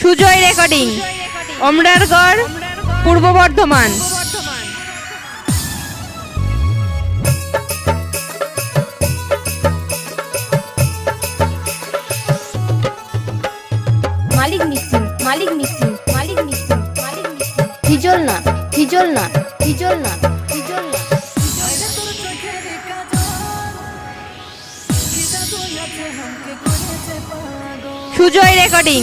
Sujoy recording. Amrargarh Purba Bardhaman. Malik mixing Malik mixing Malik mixing Malik mixing হিজল না হিজল না হিজল না হিজল না। Sujoy recording.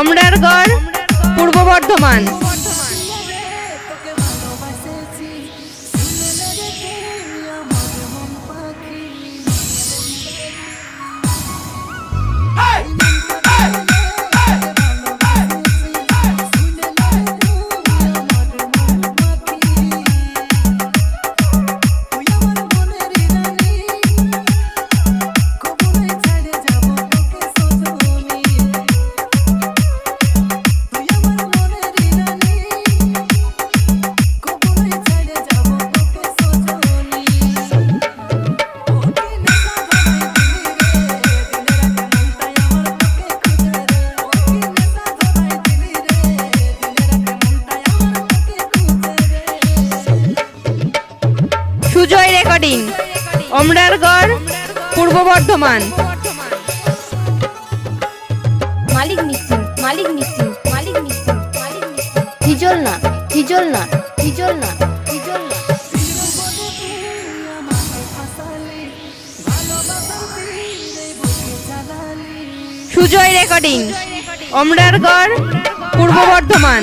Amrargarh পূর্ব Bardhaman. Recording Amrargarh Purba Bardhaman Malik mixing Malik mixing Malik mixing Malik mixing হিজল না হিজল না হিজল না হিজল না। Sujoy recording Amrargarh Purba Bardhaman